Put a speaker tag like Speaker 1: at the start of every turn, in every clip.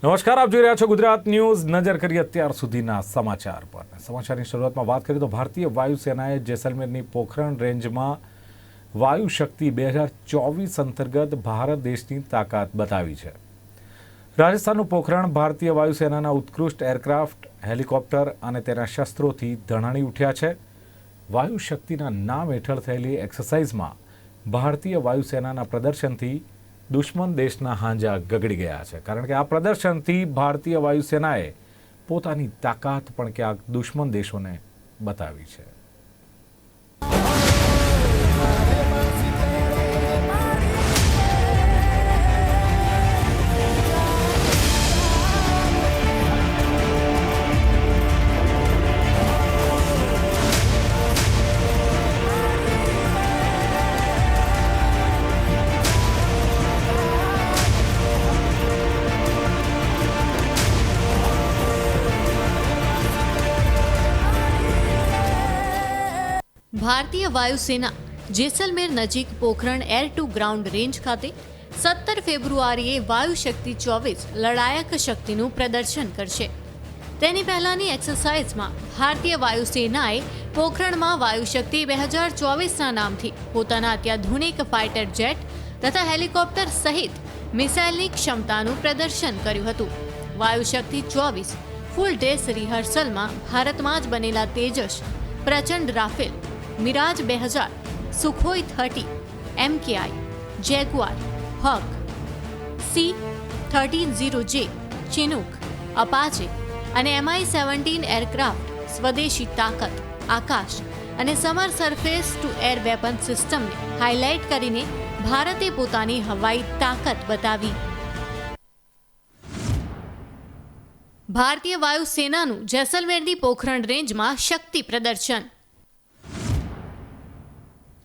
Speaker 1: નમસ્કાર, આપ જોઈ રહ્યા છો ગુજરાત ન્યૂઝ. નજર કરીએ અત્યાર સુધીના સમાચાર પર. સમાચારની શરૂઆતમાં વાત કરીએ તો ભારતીય વાયુસેનાએ જેસલમેરની પોખરણ રેન્જમાં વાયુ શક્તિ બે હજાર ચોવીસ અંતર્ગત ભારત દેશની તાકાત બતાવી છે. રાજસ્થાનનું પોખરણ ભારતીય વાયુસેનાના ઉત્કૃષ્ટ એરક્રાફ્ટ, હેલિકોપ્ટર અને તેના શસ્ત્રોથી ધણાણી ઉઠ્યા છે. વાયુ શક્તિના નામ હેઠળ થયેલી એક્સરસાઇઝમાં ભારતીય વાયુસેનાના પ્રદર્શનથી દુશ્મન દેશના હાંજા ગગડી ગયા છે. કારણ કે આ પ્રદર્શનથી ભારતીય વાયુસેનાએ પોતાની તાકાત પણ ક્યાંક દુશ્મન દેશોને બતાવી છે.
Speaker 2: ભારતીય વાયુસેના જેસલમેર નજીક Pokhran air to ground range ખાતે સત્તર ફેબ્રુઆરીએ વાયુ શક્તિ ચોવીસ લડાયક શક્તિનું પ્રદર્શન કરશે. તેની પહેલાની એક્સરસાઇઝમાં ભારતીય વાયુસેનાએ પોખરણમાં વાયુશક્તિ બે હજાર ચોવીસના નામથી પોતાના અત્યાધુનિક ફાઇટર જેટ તથા હેલિકોપ્ટર સહિત મિસાઇલની ક્ષમતાનું પ્રદર્શન કર્યું હતું. વાયુશક્તિ ચોવીસ ફૂલ ડ્રેસ રિહર્સલમાં ભારતમાં જ બનેલા તેજસ, પ્રચંડ રાફેલ મિરાજ બે હજાર Sukhoi thirty MKI Jaguar Hawk. C, thirteen zero J, Chinook, Apache અને એમઆઈ સેવન્ટીન એરક્રાફ્ટ, સ્વદેશી તાકાત, આકાશ અને Samar surface to air weapon સિસ્ટમને હાઇલાઇટ કરીને ભારતે પોતાની હવાઈ તાકાત બતાવી. ભારતીય વાયુસેનાનું જેસલમેરની પોખરણ રેન્જમાં શક્તિ પ્રદર્શન.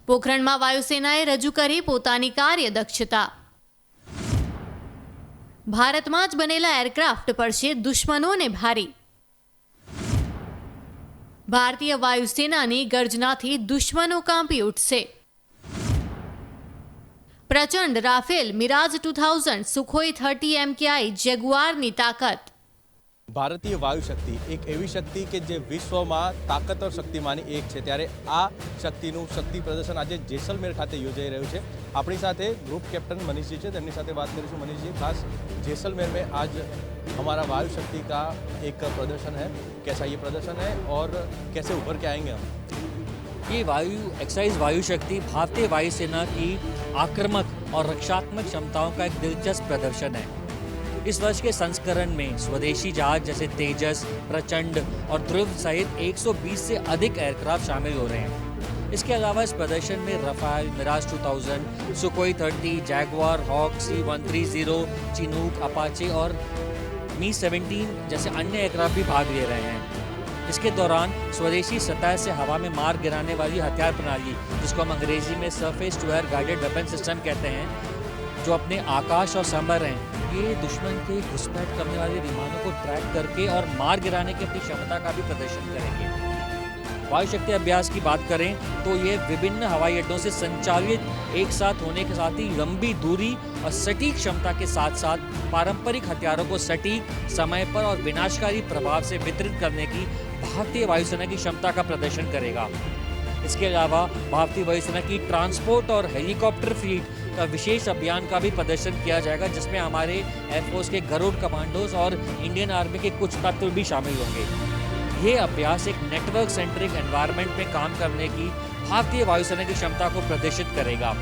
Speaker 2: પોખરણમાં વાયુસેનાએ રજૂ કરી પોતાની કાર્યદક્ષતા. ભારતમાં જ બનેલા એરક્રાફ્ટ પડશે દુશ્મનોને ભારી. ભારતીય વાયુસેનાની ગર્જનાથી દુશ્મનો કાંપી ઉઠશે. પ્રચંડ Rafale Mirage two thousand, Sukhoi thirty MKI જેગુઆરની તાકાત.
Speaker 3: ભારતીય વાયુ શક્તિ એક એવી શક્તિ કે જે વિશ્વમાં તાકતવર શક્તિમાંની એક છે ત્યારે આ શક્તિનું શક્તિ પ્રદર્શન આજે જેસલમેર ખાતે યોજાઈ રહ્યું છે આપણી સાથે ગ્રુપ कैप्टन मनीष जी છે તેમની સાથે વાત કરીશું मनीष जी खास जैसलमेर में आज हमारा वायु शक्ति का एक प्रदर्शन है कैसा ये प्रदर्शन है और कैसे उभर के आएंगे हम
Speaker 4: ये वायु एक्साइज वायु शक्ति भारतीय वायुसेना की आक्रामक और रक्षात्मक क्षमताओं का एक दिलचस्प प्रदर्शन है इस वर्ष के संस्करण में स्वदेशी जहाज़ जैसे तेजस प्रचंड और ध्रुव सहित 120 से अधिक एयरक्राफ्ट शामिल हो रहे हैं। इसके अलावा इस प्रदर्शन में Rafale Mirage 2000, Sukhoi 30, Jaguar Hawk C 130, Chinook Apache और मी 17 जैसे अन्य एयरक्राफ्ट भी भाग ले रहे हैं। इसके दौरान स्वदेशी सतह से हवा में मार गिराने वाली हथियार प्रणाली जिसको हम अंग्रेज़ी में surface to air guided weapon system कहते हैं जो अपने आकाश और समर हैं। ये दुश्मन के घुसपैठ करने वाले विमानों को ट्रैक करके और मार गिराने की अपनी क्षमता का भी प्रदर्शन करेंगे। वायु शक्ति अभ्यास की बात करें तो ये विभिन्न हवाई अड्डों से संचालित एक साथ होने के साथ ही लंबी दूरी और सटीक क्षमता के साथ साथ पारंपरिक हथियारों को सटीक समय पर और विनाशकारी प्रभाव से वितरित करने की भारतीय वायुसेना की क्षमता का प्रदर्शन करेगा। इसके अलावा भारतीय वायुसेना की ट्रांसपोर्ट और हेलीकॉप्टर फ्लीट विशेष अभियान का भी प्रदर्शन किया जाएगा, जिसमें हमारे एयरफोर्स के गरुड़ कमांडोज और इंडियन आर्मी के कुछ तत्व भी शामिल होंगे। ये अभ्यास एक नेटवर्क सेंट्रिक एनवायरनमेंट में काम करने की भारतीय वायुसेना की क्षमता को प्रदर्शित करेगा।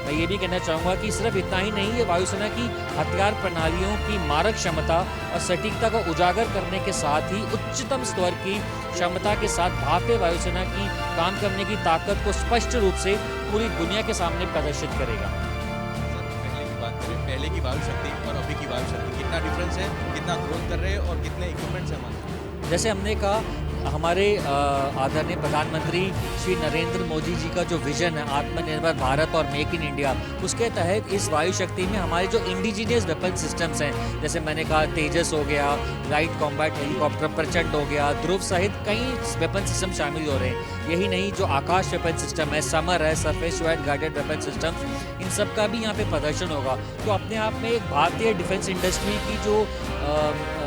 Speaker 4: मैं ये भी कहना चाहूँगा कि सिर्फ़ इतना ही नहीं, ये वायुसेना की हथियार प्रणालियों की मारक क्षमता और सटीकता को उजागर करने के साथ ही उच्चतम स्तर की क्षमता के साथ भारतीय वायुसेना की काम करने की ताकत को स्पष्ट रूप से पूरी दुनिया के सामने प्रदर्शित करेगा।
Speaker 3: पहले की वायु शक्ति और अभी की वायु शक्ति कितना डिफरेंस है कितना ग्रोथ कर रहे हैं और कितने इक्विपमेंट्स हैं हमारे
Speaker 4: जैसे हमने कहा हमारे आदरणीय प्रधानमंत्री श्री नरेंद्र मोदी जी का जो विजन है आत्मनिर्भर भारत और मेक इन इंडिया उसके तहत इस वायु शक्ति में हमारे जो इंडिजीनियस वेपन सिस्टम्स हैं जैसे मैंने कहा तेजस हो गया लाइट कॉम्बैट हेलीकॉप्टर प्रचंड हो गया ध्रुव सहित कई वेपन सिस्टम शामिल हो रहे हैं। यही नहीं जो आकाश वेपन सिस्टम है समर है surface to guided weapon system इन सब का भी यहाँ पे प्रदर्शन होगा। तो अपने आप में एक भारतीय डिफेंस इंडस्ट्री की जो अ,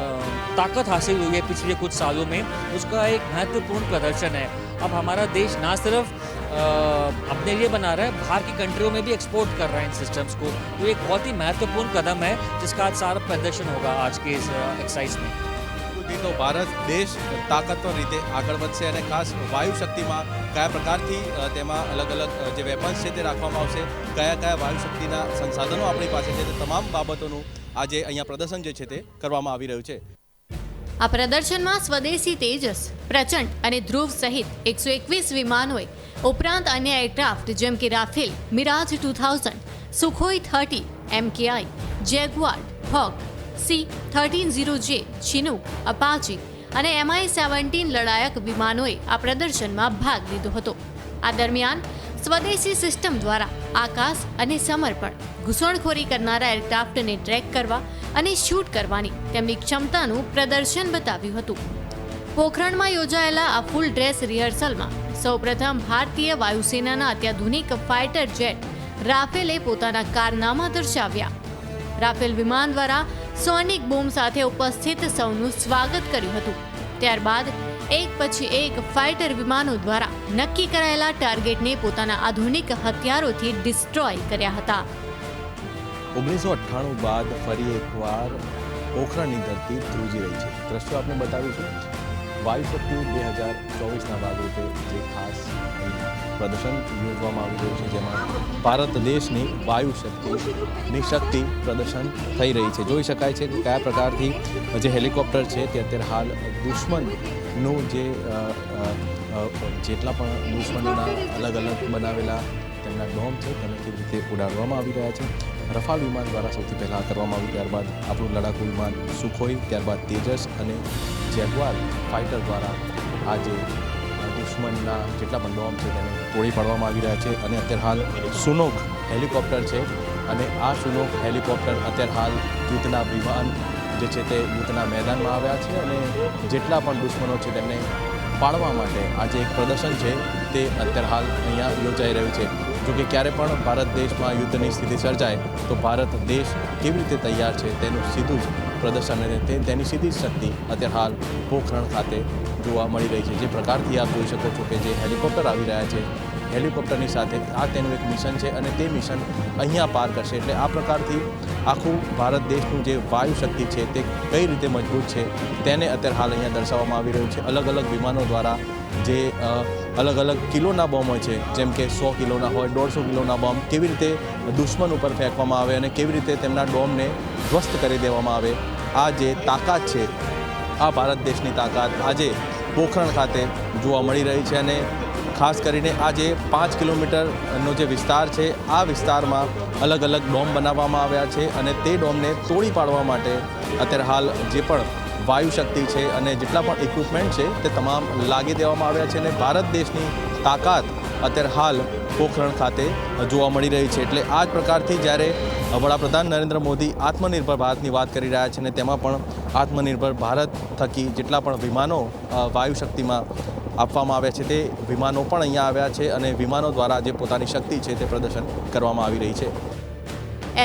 Speaker 4: ताकत हासिल हुई है पिछले कुछ सालों में उसका एक महत्वपूर्ण प्रदर्शन है अब हमारा देश ना सिर्फ अ, अपने लिए बना रहा है बाहर की कंट्रियों में भी एक्सपोर्ट कर रहा है इन सिस्टम्स को तो एक बहुत ही महत्वपूर्ण कदम है जिसका आज सारा प्रदर्शन होगा आज के इस एक्सरसाइज में
Speaker 3: સુધી તો ભારત દેશ તાકાતવર રીતે આગળ વધશે અને ખાસ વાયુ શક્તિમાં કયા પ્રકારથી અ, તેમાં અલગ અલગ અ, જે વેપન્સ છે તે રાખવામાં આવશે કયા કયા વાયુ શક્તિના સંસાધનો આપણી પાસે છે તે તમામ બાબતોનું આજે અહીંયા પ્રદર્શન જે છે તે કરવામાં આવી રહ્યું છે
Speaker 2: આ પ્રદર્શનમાં સ્વદેશી તેજસ, પ્રચંડ અને ધ્રુવ સહિત એકસો એકવીસ વિમાનોએ ઉપરાંત અન્ય એરક્રાફ્ટ જેમ કે Rafale, Mirage two thousand, Sukhoi thirty MKI Jaguar Hawk C thirteen zero J Chinook Apache અને એમઆઈ સેવન્ટીન લડાયક વિમાનોએ આ પ્રદર્શનમાં ભાગ લીધો હતો. આ દરમિયાન સ્વદેશી સિસ્ટમ દ્વારા આકાશ અને સમર્પણ ઘૂસણખોરી કરનારા એરક્રાફ્ટને ટ્રેક કરવા અને શૂટ કરવાની તેમની ક્ષમતાનું પ્રદર્શન બતાવ્યું હતું. પોખરણમાં યોજાયેલા આ ફૂલ ડ્રેસ રિહર્સલમાં સૌપ્રથમ ભારતીય વાયુસેનાના અત્યાધુનિક ફાઇટર જેટ રાફેલે પોતાના કારનામા દર્શાવ્યા. રાફેલ વિમાન દ્વારા સોનિક બૂમ સાથે ઉપસ્થિત સૌનું સ્વાગત કર્યું હતું. ત્યારબાદ એક પછી એક ફાઇટર વિમાનો દ્વારા નક્કી કરાયેલા ટાર્ગેટને પોતાના આધુનિક હથિયારોથી ડિસ્ટ્રોય કર્યા હતા.
Speaker 3: ઓગણીસો અઠ્ઠાણું બાદ ફરી એકવાર પોખરણની ધરતી ધ્રુજી રહી છે. દ્રશ્યો આપણે બતાવીશું. વાયુ શક્તિ બે હજાર ચોવીસના ભાગરૂપે જે ખાસ પ્રદર્શન યોજવામાં આવી રહ્યું છે, જેમાં ભારત દેશની વાયુ શક્તિની શક્તિ પ્રદર્શન થઈ રહી છે. જોઈ શકાય છે કે કયા પ્રકારથી જે હેલિકોપ્ટર છે તે અત્યારે હાલ દુશ્મનનું જે જેટલા પણ દુશ્મનના અલગ અલગ બનાવેલા તેમના ડોમ છે તેને કેવી રીતે ઉડાડવામાં આવી રહ્યા છે. રફાલ વિમાન દ્વારા સૌથી પહેલાં કરવામાં આવ્યું ત્યારબાદ આપણું લડાકુ વિમાન સુખોઈ, ત્યારબાદ તેજસ અને જેગવાર ફાઇટર દ્વારા આજે દુશ્મનના જેટલા પણ છે તેને તોડી પાડવામાં આવી રહ્યા છે. અને અત્યારે હાલ સુનોક હેલિકોપ્ટર છે અને આ સુનોક હેલિકોપ્ટર અત્યારે હાલ યુદ્ધના વિમાન જે છે તે યુદ્ધના મેદાનમાં આવ્યા છે અને જેટલા પણ દુશ્મનો છે તેમને પાડવા માટે આજે એક પ્રદર્શન છે તે અત્યારે હાલ અહીંયા યોજાઈ રહ્યું છે. જો કે ક્યારે પણ ભારત દેશમાં યુદ્ધની સ્થિતિ સર્જાય, તો ભારત દેશ કેવી રીતે તૈયાર છે તેનું સીધું જ પ્રદર્શન અને તેની સીધી જ શક્તિ અત્યારે હાલ પોખરણ ખાતે જોવા મળી રહી છે. જે પ્રકારથી આપ જોઈ શકો છો કે જે હેલિકોપ્ટર આવી રહ્યા છે હેલિકોપ્ટરની સાથે આ તેનું એક મિશન છે અને તે મિશન અહીંયા પાર કરશે. એટલે આ પ્રકારથી આખું ભારત દેશનું જે વાયુ શક્તિ છે તે કઈ રીતે મજબૂત છે તેને અત્યારે હાલ અહીંયા દર્શાવવામાં આવી રહ્યું છે. અલગ અલગ વિમાનો દ્વારા જે અલગ અલગ કિલોના બોમ્બ હોય છે, જેમ કે સો કિલોના હોય, દોઢસો કિલોના બોમ્બ, કેવી રીતે દુશ્મન ઉપર ફેંકવામાં આવે અને કેવી રીતે તેમના ડોમને ધ્વસ્ત કરી દેવામાં આવે, આ જે તાકાત છે, આ ભારત દેશની તાકાત આજે પોખરણ ખાતે જોવા મળી રહી છે અને ખાસ કરીને આ જે પાંચ કિલોમીટરનો જે વિસ્તાર છે, આ વિસ્તારમાં અલગ અલગ ડોમ બનાવવામાં આવ્યા છે અને તે ડોમને તોડી પાડવા માટે અત્યારે હાલ જે પણ વાયુ શક્તિ છે અને જેટલા પણ ઇક્વિપમેન્ટ છે તે તમામ લાગી દેવામાં આવ્યા છે અને ભારત દેશની તાકાત અત્યારે હાલ પોખરણ ખાતે જોવા મળી રહી છે. એટલે આ જ પ્રકારથી જ્યારે વડાપ્રધાન નરેન્દ્ર મોદી આત્મનિર્ભર ભારતની વાત કરી રહ્યા છે અને તેમાં પણ આત્મનિર્ભર ભારત થકી જેટલા પણ વિમાનો વાયુશક્તિમાં વાયુ શક્તિમાં આપવામાં આવ્યા છે તે વિમાનો પણ અહીંયા આવ્યા છે અને વિમાનો દ્વારા જે પોતાની શક્તિ છે તે પ્રદર્શન કરવામાં આવી રહી છે.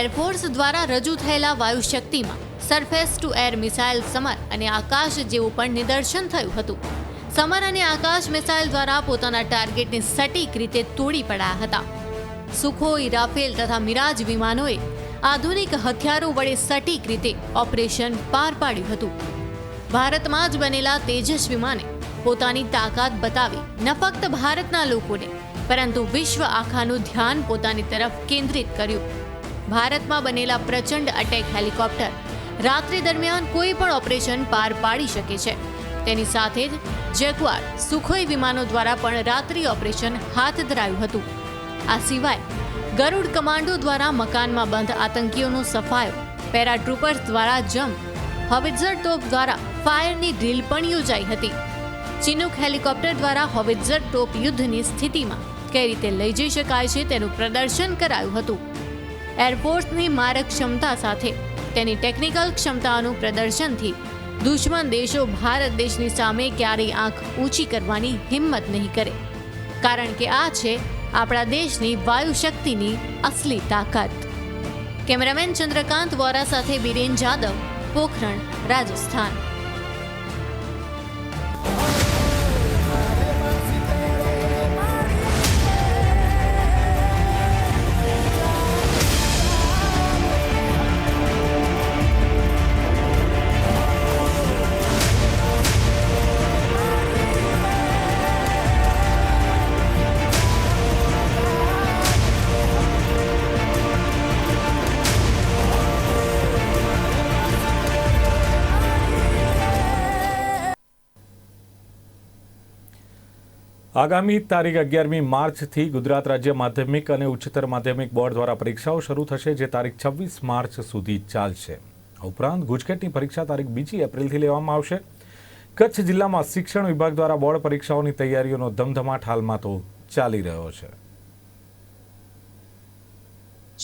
Speaker 2: એરફોર્સ દ્વારા રજૂ થયેલા વાયુ શક્તિમાં surface to air missile Samar અને આકાશ જેવું પણ નિદર્શન થયું હતું. સમર અને આકાશ મિસાઇલ દ્વારા પોતાના ટાર્ગેટને સટીક રીતે તોડી પડાયા હતા. સુખોઈ રાફેલ તથા મિરાજ વિમાનોએ આધુનિક હથિયારો વડે સટીક રીતે ઓપરેશન પાર પાડ્યું હતું. ભારતમાં જ બનેલા તેજસ વિમાને પોતાની તાકાત બતાવી ન ફક્ત ભારતના લોકોને, પરંતુ વિશ્વ આખાનું ધ્યાન પોતાની તરફ કેન્દ્રિત કર્યું. ભારતમાં બનેલા પ્રચંડ અટેક હેલિકોપ્ટર રાત્રિ દરમિયાન કોઈ પણ ઓપરેશન પાર પાડી શકે છે. તેની સાથે જ જેકવાર સુખોઈ વિમાનો દ્વારા પણ રાત્રિ ઓપરેશન હાથ ધરાયું હતું. આ સિવાય, ગરુડ કમાન્ડો દ્વારા મકાનમાં બંધ આતંકીઓનો સફાયો, પેરાટ્રુપર્સ દ્વારા જમ્પ હવિત્ઝર તોપ દ્વારા ફાયરની ડ્રીલ પણ યોજાઈ હતી. ચિનુક હેલિકોપ્ટર દ્વારા હોવિત્ઝર ટોપ યુદ્ધની સ્થિતિમાં કઈ રીતે લઈ જઈ શકાય છે તેનું પ્રદર્શન કરાયું હતું. એરફોર્સની મારક ક્ષમતા સાથે તેની ટેકનિકલ ક્ષમતાનું પ્રદર્શનથી દુશ્મન દેશો ભારત દેશની સામે ક્યારેય આંખ ઊંચી કરવાની હિંમત નહીં કરે. કારણ કે આ છે આપણા દેશની વાયુ શક્તિની અસલી તાકાત. કેમેરામેન ચંદ્રકાંત વોરા સાથે બિરેન જાદવ, પોખરણ, રાજસ્થાન.
Speaker 1: આગામી તારીખ અગિયારમી માર્ચથી ગુજરાત રાજ્ય માધ્યમિક અને ઉચ્ચતર માધ્યમિક બોર્ડ દ્વારા પરીક્ષાઓ શરૂ થશે, જે તારીખ છવ્વીસ માર્ચ સુધી ચાલશે. ઉપરાંત ગુજકેટની પરીક્ષા તારીખ બીજી એપ્રિલથી લેવામાં આવશે. કચ્છ જિલ્લામાં શિક્ષણ વિભાગ દ્વારા બોર્ડ પરીક્ષાઓની તૈયારીઓનો ધમધમાટ હાલમાં તો ચાલી રહ્યો છે.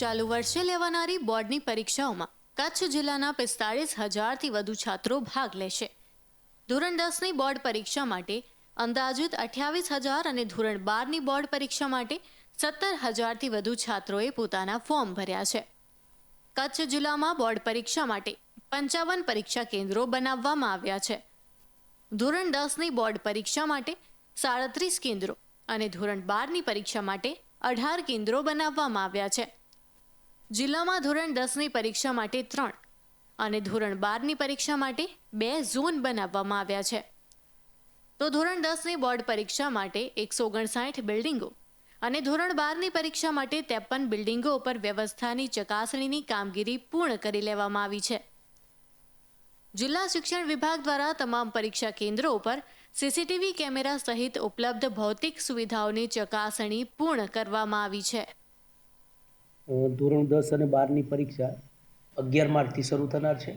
Speaker 2: ચાલુ વર્ષે લેવાનારી બોર્ડની પરીક્ષાઓમાં કચ્છ જિલ્લાના પિસ્તાળીસ હજારથી વધુ છાત્રો ભાગ લેશે. ધોરણ દસની બોર્ડ પરીક્ષા માટે અંદાજિત અઠ્યાવીસ હજાર અને ધોરણ બારની બોર્ડ પરીક્ષા માટે સત્તર હજારથી વધુ છાત્રોએ પોતાના ફોર્મ ભર્યા છે. કચ્છ જિલ્લામાં બોર્ડ પરીક્ષા માટે પંચાવન પરીક્ષા કેન્દ્રો બનાવવામાં આવ્યા છે. ધોરણ દસની બોર્ડ પરીક્ષા માટે સાડત્રીસ કેન્દ્રો અને ધોરણ બારની પરીક્ષા માટે અઢાર કેન્દ્રો બનાવવામાં આવ્યા છે. જિલ્લામાં ધોરણ દસની પરીક્ષા માટે ત્રણ અને ધોરણ બારની પરીક્ષા માટે બે ઝોન બનાવવામાં આવ્યા છે. તો ધોરણ દસની બોર્ડ પરીક્ષા માટે એકસો ઓગણસાઠ બિલ્ડિંગો અને ધોરણ બારની પરીક્ષા માટે ત્રેપન બિલ્ડિંગો ઉપર વ્યવસ્થાની ચકાસણીની કામગીરી પૂર્ણ કરી લેવામાં આવી છે. જિલ્લા શિક્ષણ વિભાગ દ્વારા તમામ પરીક્ષા કેન્દ્રો ઉપર સીસીટીવી કેમેરા સહિત ઉપલબ્ધ ભૌતિક સુવિધાઓની ચકાસણી પૂર્ણ કરવામાં આવી છે.
Speaker 5: ધોરણ દસ અને બારની પરીક્ષા અગિયાર માર્ચથી શરૂ થનાર છે.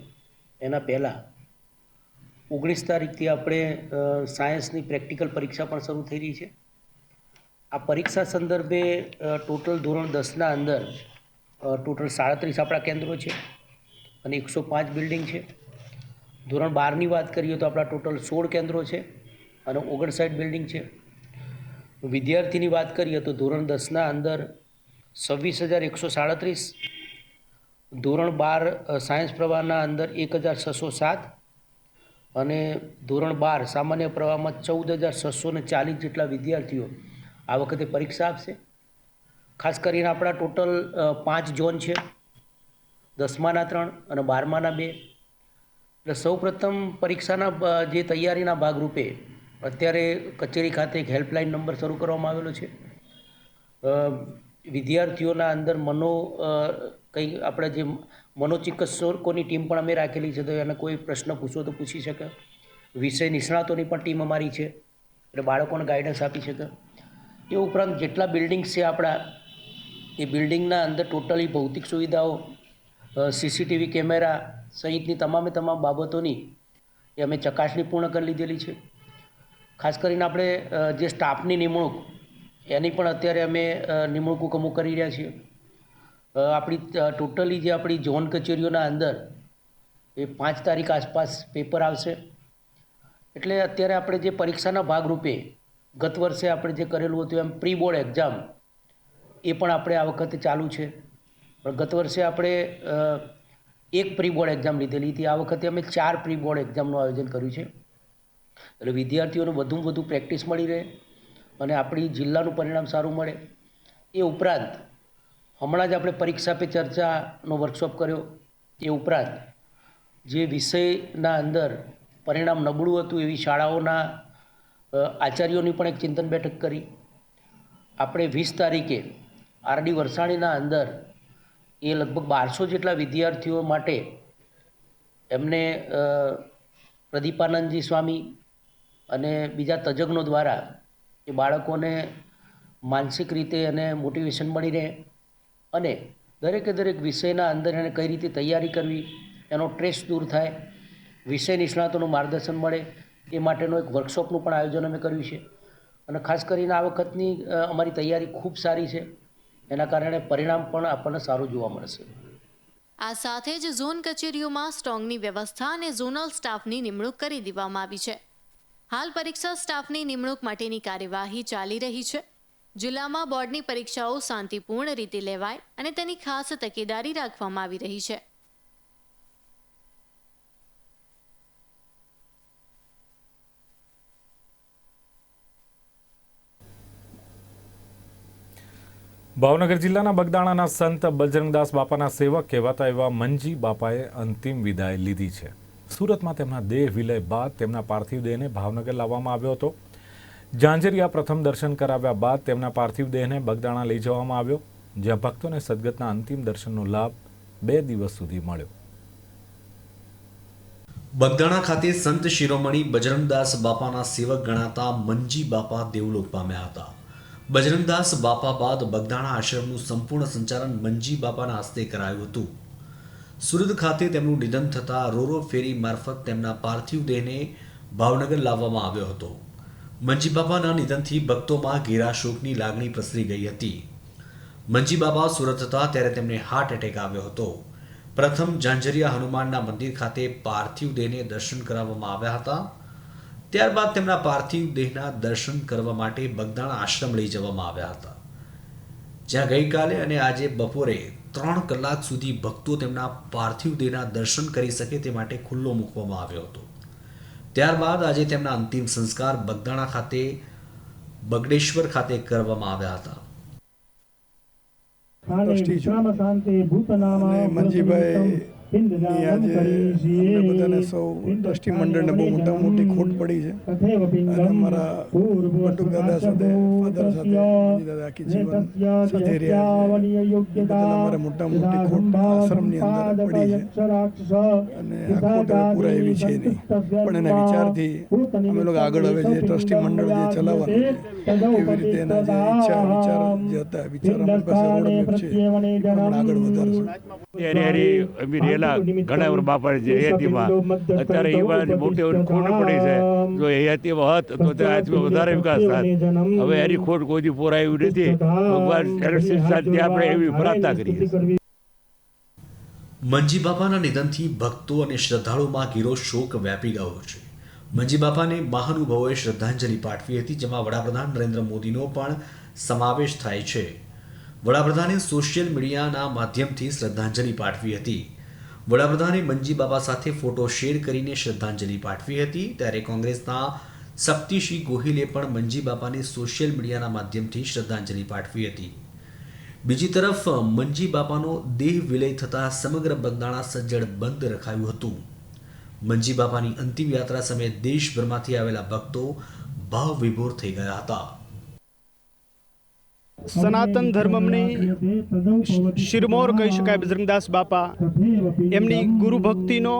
Speaker 5: એના પહેલાં ઓગણીસ તારીખથી આપણે સાયન્સની પ્રેક્ટિકલ પરીક્ષા પણ શરૂ થઈ રહી છે. આ પરીક્ષા સંદર્ભે ટોટલ ધોરણ દસના અંદર ટોટલ સાડત્રીસ આપણા કેન્દ્રો છે અને એકસો પાંચ બિલ્ડિંગ છે. ધોરણ બારની વાત કરીએ તો આપણા ટોટલ સોળ કેન્દ્રો છે અને ઓગણસાઠ બિલ્ડિંગ છે. વિદ્યાર્થીની વાત કરીએ તો ધોરણ દસના અંદર છવ્વીસ હજાર એકસો સાડત્રીસ, ધોરણ બાર સાયન્સ પ્રવાહના અંદર એક હજાર છસો સાત અને ધોરણ બાર, સામાન્ય પ્રવાહમાં ચૌદ હજાર છસો ને ચાલીસ જેટલા વિદ્યાર્થીઓ આ વખતે પરીક્ષા આપશે. ખાસ કરીને આપણા ટોટલ પાંચ ઝોન છે. દસમાના ત્રણ અને બારમાના બે. એટલે સૌપ્રથમ પરીક્ષાના જે તૈયારીના ભાગરૂપે અત્યારે કચેરી ખાતે એક હેલ્પલાઇન નંબર શરૂ કરવામાં આવેલો છે. વિદ્યાર્થીઓના અંદર મનો કંઈ આપણે જે મનોચિકિત્સકોની ટીમ પણ અમે રાખેલી છે, તો એને કોઈ પ્રશ્ન પૂછવો તો પૂછી શકે. વિષય નિષ્ણાતોની પણ ટીમ અમારી છે, એટલે બાળકોને ગાઈડન્સ આપી શકે. એ ઉપરાંત જેટલા બિલ્ડિંગ્સ છે આપણા, એ બિલ્ડિંગના અંદર ટોટલી ભૌતિક સુવિધાઓ સીસીટીવી કેમેરા સહિતની તમામે તમામ બાબતોની એ અમે ચકાસણી પૂર્ણ કરી લીધેલી છે. ખાસ કરીને આપણે જે સ્ટાફની નિમણૂક એની પણ અત્યારે અમે નિમણૂકો અમુક કરી રહ્યા છીએ. આપણી ટોટલી જે આપણી ઝોન કચેરીઓના અંદર એ પાંચ તારીખ આસપાસ પેપર આવશે. એટલે અત્યારે આપણે જે પરીક્ષાના ભાગરૂપે ગત વર્ષે આપણે જે કરેલું હતું એમ પ્રી બોર્ડ એક્ઝામ, એ પણ આપણે આ વખતે ચાલુ છે. પણ ગત વર્ષે આપણે એક પ્રી બોર્ડ એક્ઝામ લીધેલી હતી. આ વખતે અમે ચાર પ્રી બોર્ડ એક્ઝામનું આયોજન કર્યું છે. એટલે વિદ્યાર્થીઓને વધુમાં વધુ પ્રેક્ટિસ મળી રહે. અને આપણી જિલ્લાનું પરિણામ સારું મળે. એ ઉપરાંત હમણાં જ આપણે પરીક્ષા પે ચર્ચાનો વર્કશોપ કર્યો. એ ઉપરાંત જે વિષયના અંદર પરિણામ નબળું હતું એવી શાળાઓના આચાર્યોની પણ એક ચિંતન બેઠક કરી. આપણે વીસ તારીખે આરડી વરસાણીના અંદર એ લગભગ બારસો જેટલા વિદ્યાર્થીઓ માટે એમને પ્રદીપાનંદજી સ્વામી અને બીજા તજજ્ઞો દ્વારા એ બાળકોને માનસિક રીતે એને મોટિવેશન મળી રહે અને દરેકે દરેક વિષયના અંદર એને કઈ રીતે તૈયારી કરવી એનો ટ્રેસ દૂર થાય, વિષય નિષ્ણાતોનું માર્ગદર્શન મળે, એ માટેનો એક વર્કશોપનું પણ આયોજન અમે કર્યું છે. અને ખાસ કરીને આ વખતની અમારી તૈયારી ખૂબ સારી છે. એના કારણે પરિણામ પણ આપણને સારું જોવા મળશે.
Speaker 2: આ સાથે જ ઝોન કચેરીઓમાં સ્ટ્રોંગની વ્યવસ્થા અને ઝોનલ સ્ટાફની નિમણૂક કરી દેવામાં આવી છે. હાલ પરીક્ષા સ્ટાફની નિમણૂક માટેની કાર્યવાહી ચાલી રહી છે. જિલ્લામાં બોર્ડની પરીક્ષાઓ શાંતિપૂર્ણ રીતે લેવાય અને તેની ખાસ તકેદારી રાખવામાં આવી રહી છે.
Speaker 1: ભાવનગર જિલ્લાના બગદાણાના સંત બજરંગદાસ બાપાના સેવક કહેવાતા એવા મંજી બાપાએ અંતિમ વિદાય લીધી છે. સુરતમાં તેમના દેહ વિલય બાદ તેમના પાર્થિવ દેહને ભાવનગર લાવવામાં આવ્યો હતો. ઝાંઝરિયા પ્રથમ દર્શન કરાવ્યા બાદ તેમના પાર્થિવ દેહને બગદાણા લઈ જવામાં આવ્યો, જ્યાં ભક્તોને સદગતના અંતિમ દર્શનનો લાભ બે દિવસ સુધી મળ્યો.
Speaker 6: બગદાણા ખાતે સંત શિરોમણી બજરંગદાસ બાપાના સેવક ગણાતા મંજી બાપા દેવલોક પામ્યા હતા. બજરંગદાસ બાપા બાદ બગદાણા આશ્રમનું સંપૂર્ણ સંચાલન મંજી બાપાના હસ્તે કરાયું હતું. સુરત ખાતે તેમનું નિધન થતાં રોરો ફેરી મારફત તેમના પાર્થિવ દેહને ભાવનગર લાવવામાં આવ્યો હતો. મંજી બાપાના નિધનથી ભક્તોમાં ઘેરા શોકની લાગણી પ્રસરી ગઈ હતી. મંજી બાબા સુરત હતા ત્યારે તેમને હાર્ટ એટેક આવ્યો હતો. પ્રથમ ઝાંઝરિયા હનુમાનના મંદિર ખાતે પાર્થિવ દેહને દર્શન કરાવવામાં આવ્યા હતા. ત્યારબાદ તેમના પાર્થિવ દેહના દર્શન કરવા માટે બગદાણા આશ્રમ લઈ જવામાં આવ્યા હતા. જ્યાં ગઈકાલે અને આજે બપોરે ત્રણ કલાક સુધી ભક્તો તેમના પાર્થિવ દેહના દર્શન કરી શકે તે માટે ખુલ્લો મૂકવામાં આવ્યો હતો. ત્યારબાદ આજે તેમના અંતિમ સંસ્કાર બગદાણા ખાતે બગડેશ્વર ખાતે કરવામાં આવ્યા હતા.
Speaker 7: મંજીભાઈ આજે અમને બધાને સૌ ટ્રસ્ટી મંડળને બહુ મોટા મોટી ખોટ પડી છે. અને અમારા બટુક દાદા સાથે ફાધર સાથે દાદા આખી જીવન સાથે રહ્યા છે. બદલ અમારે મોટા મોટી ખોટ આશ્રમની અંદર પડી છે. અને આ ખોટ હવે પૂરાય છે નહીં પણ એના વિચારથી અમે લોકો આગળ હવે જે ટ્રસ્ટી મંડળ જે ચલાવવાનું છે. એવી રીતે એના જે ઈચ્છા વિચાર જે હતા વિચાર અમારી પાસે છે. આગળ વધારશું.
Speaker 8: રેલા ઘણા વર્ષ બાપા છે હયાતીમાં અત્યારે એ મોટી ખોટ પડી છે. જો હયાતીમાં હોત તો ત્યાં વધારે વિકાસ થાત હવે એની ખોટ કોઈ પોરાયું નથી. ભગવાન સાથે આપણે એવી પ્રાર્થના કરીએ.
Speaker 6: મંજી બાપાના નિધનથી ભક્તો અને શ્રદ્ધાળુમાં ઘીરો શોક વ્યાપી ગયો છે. મંજી બાપાને મહાનુભાવોએ શ્રદ્ધાંજલિ પાઠવી હતી જેમાં વડાપ્રધાન નરેન્દ્ર મોદીનો પણ સમાવેશ થાય છે. વડાપ્રધાને સોશિયલ મીડિયાના માધ્યમથી શ્રદ્ધાંજલિ પાઠવી હતી. વડાપ્રધાને મંજી બાબા સાથે ફોટો શેર કરીને શ્રદ્ધાંજલિ પાઠવી હતી. ત્યારે કોંગ્રેસના શક્તિસિંહ ગોહિલે પણ મંજી બાપાને સોશિયલ મીડિયાના માધ્યમથી શ્રદ્ધાંજલિ પાઠવી હતી. બીજી તરફ, મંજી બાપાનો દેહ વિલય થતાં સમગ્ર બગદાણા સજ્જડ બંધ રખાયું હતું. મંજી બાપાની અંતિમ યાત્રા સમયે દેશભરમાંથી આવેલા ભક્તો ભાવ વિભોર થઈ ગયા હતા.
Speaker 9: સનાતન ધર્મની શિરમોર કહી શકાય બજરંગદાસ બાપા. એમની ગુરુ ભક્તિનો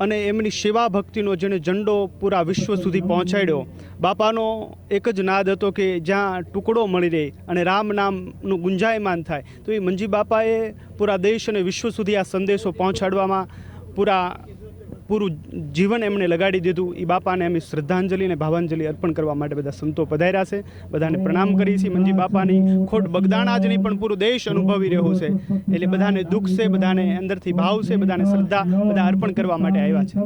Speaker 9: અને એમની સેવા ભક્તિનો જેણે ઝંડો પૂરા વિશ્વ સુધી પહોંચાડ્યો. બાપાનો એક જ નાદ હતો કે જ્યાં ટુકડો મળી રહે અને રામ નામનું ગુંજાયમાન થાય. તો એ મંજી બાપાએ પૂરા દેશ અને વિશ્વ સુધી આ સંદેશો પહોંચાડવામાં પૂરા પૂરું જીવન એમણે લગાડી દીધું. એ બાપાને અમે શ્રદ્ધાંજલિ અને ભાવાંજલિ અર્પણ કરવા માટે બધા સંતો પધાર્યા છે. બધાને પ્રણામ કરી છે મંજી બાપાની ખોટ બગદાણાજની પણ પૂરો દેશ અનુભવી રહ્યો છે. એટલે બધાને દુઃખ છે, બધાને અંદરથી ભાવ છે, બધાને શ્રદ્ધા, બધા અર્પણ કરવા માટે આવ્યા છે.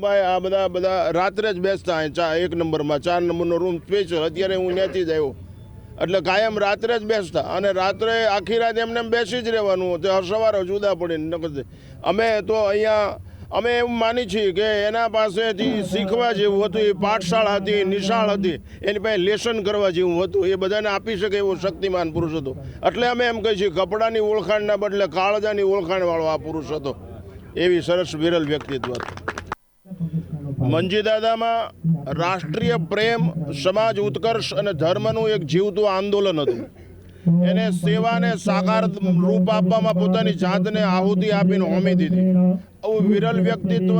Speaker 10: ભાઈ, આ બધા બધા રાત્રે જ બેસતા અહીં એક નંબરમાં. ચાર નંબરનો રૂમ સ્પેશિયલ અત્યારે હું ત્યાંથી જ આવ્યો. એટલે કાયમ રાત્રે જ બેસતા. અને રાત્રે આખી રાત એમને એમ બેસી જ રહેવાનું. તે સવારે જુદા પડીને નકર અમે તો અહીંયા અમે એવું માની છીએ કે એના પાસેથી શીખવા જેવું હતું, એ પાઠશાળા હતી નિશાળ હતી, એની પાસે લેસન કરવા જેવું હતું, એ બધાને આપી શકે એવો શક્તિમાન પુરુષ હતો. એટલે અમે એમ કહીએ છીએ, કપડાની ઓળખાણના બદલે કાળજાની ઓળખાણવાળો આ પુરુષ હતો. એવી સરસ વિરલ વ્યક્તિત્વ હતું. મંજી દાદામાં રાષ્ટ્રીય પ્રેમ, સમાજ ઉત્કર્ષ અને ધર્મનું એક જીવતું આંદોલન હતું. એને સેવાને સાકાર રૂપ આપવામાં પોતાની જાતને આહુતિ આપીને હોમી દીધી. આવું વિરલ વ્યક્તિત્વ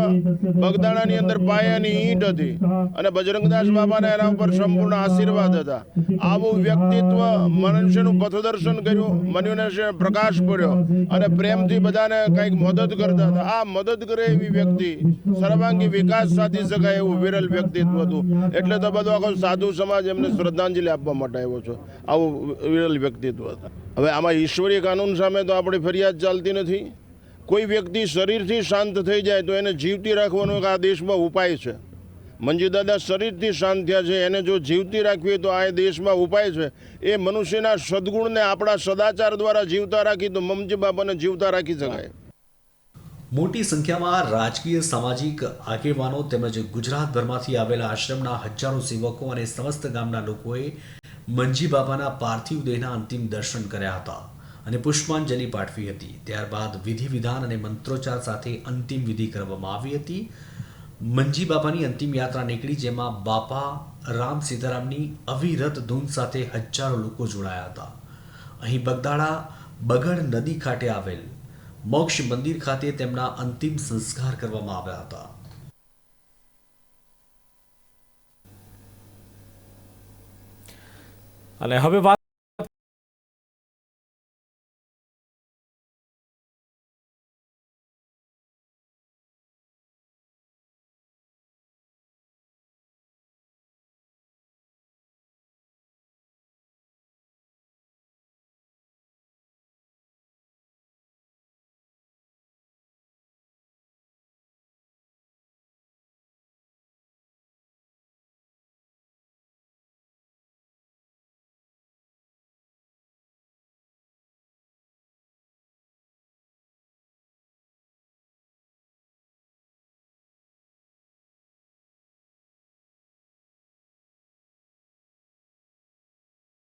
Speaker 10: બગદાણાની અંદર પાયાની ઈંટ હતી અને બજરંગદાસ બાબાના એના ઉપર સંપૂર્ણ આશીર્વાદ હતા. આવું વ્યક્તિત્વ મનુષ્યનું પથદર્શન કર્યું મનુષ્ય પ્રકાશ પડ્યો અને પ્રેમથી બધાને કંઈક મદદ કરતા હતા. આ મદદ કરે એવી વ્યક્તિ સર્વાંગી વિકાસ સાધી શકાય એવું વિરલ વ્યક્તિત્વ હતું. એટલે તો બધો આખો સાધુ સમાજ એમને શ્રદ્ધાંજલિ આપવા માટે આવ્યો છે. આવું વિરલ વ્યક્તિત્વ હતા. હવે આમાં ઈશ્વરીય કાનૂન સામે તો આપણી ફરિયાદ ચાલતી નથી. કોઈ વ્યક્તિ શરીરથી શાંત થઈ જાય તો એને જીવતી રાખવાનો એક આ દેશમાં ઉપાય છે. મંજી દાદા શરીરથી શાંત થયા છે, એને જો જીવતી રાખવી તો આ દેશમાં ઉપાય છે. એ મનુષ્યના સદગુણને આપણા સદાચાર દ્વારા જીવતા રાખી તો મમજી બાપાને જીવતા રાખી શકાય.
Speaker 6: મોટી સંખ્યામાં રાજકીય સામાજિક આગેવાનો તેમજ ગુજરાતભરમાંથી આવેલા આશ્રમના હજારો સેવકો અને સમસ્ત ગામના લોકોએ મંજી બાબાના પાર્થિવ દેહના અંતિમ દર્શન કર્યા હતા. અને પુષ્પાંજલિ પાઠવી હતી. ત્યારબાદ વિધિ વિધાન અને મંત્રોચ્ચાર સાથે અંતિમ વિધિ કરવામાં આવી હતી. મંજી બાપાની અંતિમ યાત્રા નીકળી જેમાં બાપા રામ સીતારામની અવિરત ધૂન સાથે હજારો લોકો જોડાયા હતા. અહીં બગદાણા, બગડ નદી ખાતે આવેલ મોક્ષ મંદિર ખાતે તેમના અંતિમ સંસ્કાર કરવામાં આવ્યા હતા.
Speaker 1: અને હવે વાત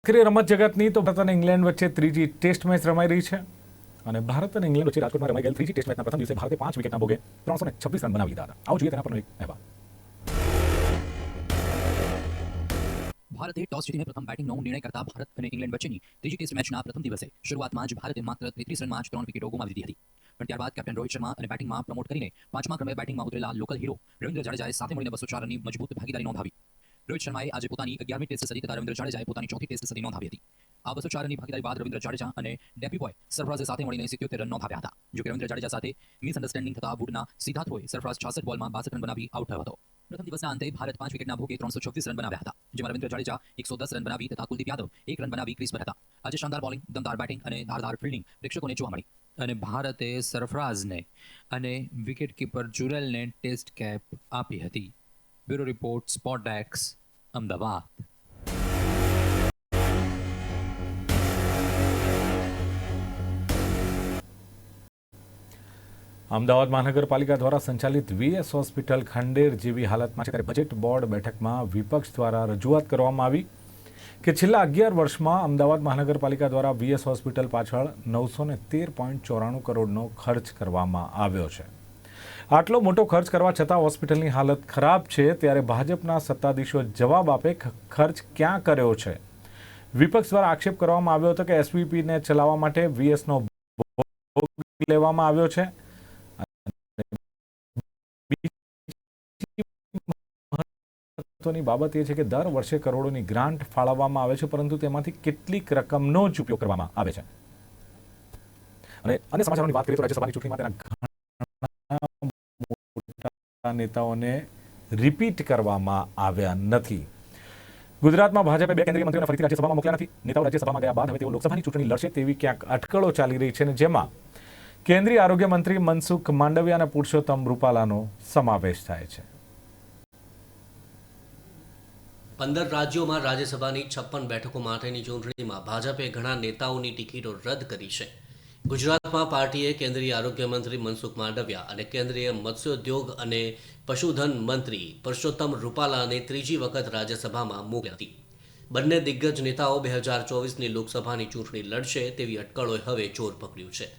Speaker 1: આખરે રમત જગતની તો ભારત અને ઇંગ્લેન્ડ વચ્ચે ત્રીજી ટેસ્ટ મેચ રમાઈ રહી છે. અને ભારત અને ઇંગ્લેન્ડ વચ્ચે રાજકોટમાં રમાઈ ગયેલ ત્રીજી ટેસ્ટ મેચના પ્રથમ દિવસે ભારતે પાંચ વિકેટના ભોગે ત્રણસો ને છવ્વીસ રન બનાવી લીધા હતા. આવો જોઈએ તેના પરનો એક અહેવાલ.
Speaker 11: ભારતે ટોસ જીતીને પ્રથમ બેટિંગનો નિર્ણય કરતા ભારત અને ઇંગ્લેન્ડ વચ્ચેની ત્રીજી ટેસ્ટ મેચના પ્રથમ દિવસે શરૂઆતમાં જ ભારતે માત્ર તેત્રીસ રનમાં જ ત્રણ વિકેટો ગુમાવી દીધી હતી. પણ ત્યારબાદ કેપ્ટન રોહિત શર્મા અને બેટિંગમાં પ્રમોટ કરીને પાંચમા ક્રમે બેટિંગમાં ઉતરેલા લોકલ હીરો રવિન્દ્ર જાડેજાએ સાથે મળીને બસો ચાર રનની મજબૂત ભાગીદારી નોંધાવી. રોહિત શર્માએ આજે પોતાની અગિયારમી ટેસ્ટ સદી તથા રવિન્દ્ર જાડેજાએ પોતાની ચોથી ટેસ્ટ સદી નોંધાવી હતી. આ બસો ચાર રનની ભાગીદારી બાદ રવિન્દ્ર જાડેજા અને ડેપી બોય સરફરાઝે સાથે મળીને સિત્યોતેર રન નોંધાવ્યા હતા જોકે રવિન્દ્ર જાડેજા સાથે મિસઅન્ડરસ્ટેન્ડિંગ થતા વુડના સીધા થ્રોએ સરફરાઝ છાસઠ બોલમાં બાસઠ રન બનાવી આઉટ થયો હતો. પ્રથમ દિવસના અંતે ભારત પાંચ વિકેટના ભોગે ત્રણસો છવ્વીસ રન બનાવ્યા હતા, જેમાં રવિન્દ્ર જાડેજા એકસો દસ રન બનાવી તથા કુલદીપ યાદવ એક રન બનાવી ક્રીઝ પર હતા. આજે શાનદાર બોલિંગ, દમદાર બેટિંગ અને ધારદાર ફિલ્ડિંગ પ્રેક્ષકોને જોવા મળી.
Speaker 12: અને ભારતે સરફરાઝને અને વિકેટકીપર જુરેલને ટેસ્ટ કેપ આપી હતી. બ્યુરો રિપોર્ટ સ્પોટ ડેક્સ અમદાવાદ
Speaker 1: અમદાવાદ મહાનગરપાલિકા દ્વારા સંચાલિત વીએસ હોસ્પિટલ ખંડેર જેવી હાલતમાં છે ત્યારે બજેટ બોર્ડ બેઠકમાં વિપક્ષ દ્વારા રજૂઆત કરવામાં આવી કે છેલ્લા અગિયાર વર્ષમાં અમદાવાદ મહાનગરપાલિકા દ્વારા વીએસ હોસ્પિટલ પાછળ નવસો ને તેર પોઈન્ટ ચોરાણું કરોડનો ખર્ચ કરવામાં આવ્યો છે. આટલો મોટો ખર્ચ કરવા છતાં હોસ્પિટલની હાલત ખરાબ છે, ત્યારે ભાજપના સત્તાધીશો જવાબ આપે ખર્ચ ક્યાં કર્યો છે? વિપક્ષ દ્વારા આક્ષેપ કરવામાં આવ્યો હતો કે એસવીપીને ચલાવવા માટે વીએસનો લેવામાં આવ્યો છે. મહત્વની બાબત એ છે કે દર વર્ષે કરોડોની ગ્રાન્ટ ફાળવવામાં આવે છે, પરંતુ તેમાંથી કેટલીક રકમનો જ ઉપયોગ કરવામાં આવે છે. અને અને સમાચારોની વાત કરીએ તો રાજ્યસભાની ચૂંટણીમાં તેના નેતાઓને રિપીટ કરવામાં આવ્યા નથી. ગુજરાતમાં ભાજપે બે કેન્દ્રીય મંત્રીઓને ફરીથી રાજ્યસભામાં મોકલ્યા નથી. નેતાઓ રાજ્યસભામાં ગયા બાદ હવે તેઓ લોકસભાની ચૂંટણી લડશે તેવી ક્યાંક અટકળો ચાલી રહી છે અને જેમાં કેન્દ્રીય આરોગ્ય મંત્રી મનસુખ માંડવિયા અને પુરુષોત્તમ રૂપાલાનો સમાવેશ થાય છે.
Speaker 13: પંદર રાજ્યોમાં રાજ્યસભાની છપ્પન બેઠકો માટેની ચૂંટણીમાં ભાજપે ઘણા નેતાઓની ટિકિટો રદ કરી છે. ગુજરાતમાં પાર્ટીએ કેન્દ્રીય આરોગ્ય મંત્રી મનસુખ માંડવિયા અને કેન્દ્રીય મત્સ્યોદ્યોગ અને પશુધન મંત્રી પરસોત્તમ રૂપાલાને ત્રીજી વખત રાજ્યસભામાં મોકલી હતી. બંને દિગ્ગજ નેતાઓ બે હજાર ચોવીસની લોકસભાની ચૂંટણી લડશે તેવી અટકળોએ હવે જોર પકડ્યું છે.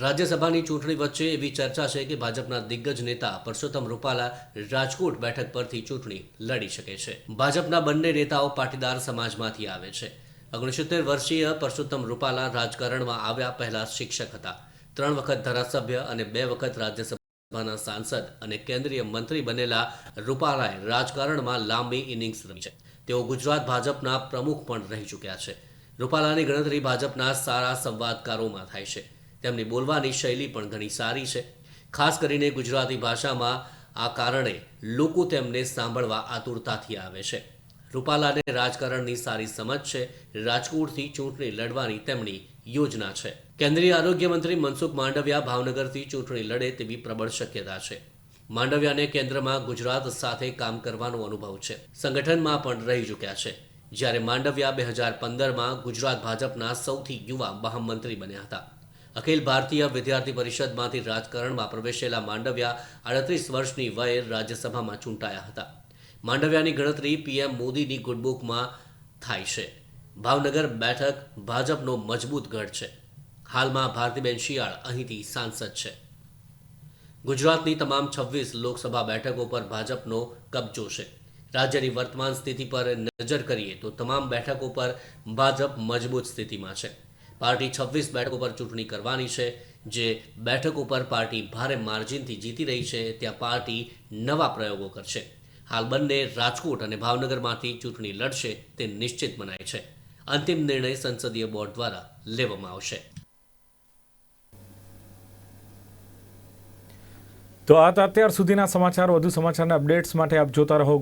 Speaker 13: રાજ્યસભાની ચૂંટણી વચ્ચે એવી ચર્ચા છે કે ભાજપના દિગ્ગજ નેતા પરસોત્તમ રૂપાલા રાજકોટ બેઠક પરથી ચૂંટણી લડી શકે છે. ભાજપના બંને નેતાઓ પાટીદાર સમાજમાંથી આવે છે. ઓગણસિત્તેર વર્ષીય પરસોત્તમ રૂપાલા રાજકારણમાં આવ્યા પહેલા શિક્ષક હતા. ત્રણ વખત ધારાસભ્ય અને બે વખત રાજ્યસભાના સાંસદ અને કેન્દ્રીય મંત્રી બનેલા રૂપાલાએ રાજકારણમાં લાંબી ઇનિંગ્સ રમી છે. તેઓ ગુજરાત ભાજપના પ્રમુખ પણ રહી ચૂક્યા છે. રૂપાલાની ગણતરી ભાજપના સારા સંવાદકારોમાં થાય છે. તેમની બોલવાની શૈલી પણ ઘણી સારી છે. ખાસ કરીને ગુજરાતી ભાષામાં આ કારણે લોકો તેમને સાંભળવા આતુરતાથી આવે છે. રૂપાલાને રાજકારણની સારી સમજ છે. રાજકોટથી ચૂંટણી લડવાની તેમની યોજના છે. કેન્દ્રીય આરોગ્ય મંત્રી મનસુખ માંડવિયા ભાવનગરથી ચૂંટણી લડે તેવી પ્રબળ શક્યતા છે. માંડવિયાને કેન્દ્રમાં ગુજરાત સાથે કામ કરવાનો અનુભવ છે. સંગઠનમાં પણ રહી ચૂક્યા છે. જ્યારે માંડવિયા બે હજાર પંદરમાં ગુજરાત ભાજપના સૌથી યુવા મહામંત્રી બન્યા હતા. અખિલ ભારતીય વિદ્યાર્થી પરિષદમાંથી રાજકારણમાં પ્રવેશેલા માંડવિયા આડત્રીસ વર્ષની વયે રાજ્યસભામાં ચૂંટાયા હતા. માંડવિયાની ગણતરી પીએમ મોદીની ગુડબુકમાં થાય છે. ભાવનગર બેઠક ભાજપનો મજબૂત ગઢ છે. હાલમાં ભારતીબેન શિયાળ અહીંથી સાંસદ છે. ગુજરાતની તમામ છવ્વીસ લોકસભા બેઠકો પર ભાજપનો કબજો છે. રાજ્યની વર્તમાન સ્થિતિ પર નજર કરીએ તો તમામ બેઠકો પર ભાજપ મજબૂત સ્થિતિમાં છે. પાર્ટી છવ્વીસ બેઠકો પર ચૂંટણી કરવાની છે. જે બેઠકો પર પાર્ટી ભારે માર્જિનથી જીતી રહી છે, ત્યાં પાર્ટી નવા પ્રયોગો કરશે. હાલ બંને રાજકોટ અને ભાવનગરમાંથી ચૂંટણી લડશે તે નિશ્ચિત મનાય છે. અંતિમ નિર્ણય સંસદીય બોર્ડ દ્વારા લેવામાં આવશે.
Speaker 1: તો આ અત્યાર સુધીના સમાચાર. વધુ સમાચારના અપડેટ્સ માટે આપ જોતા રહો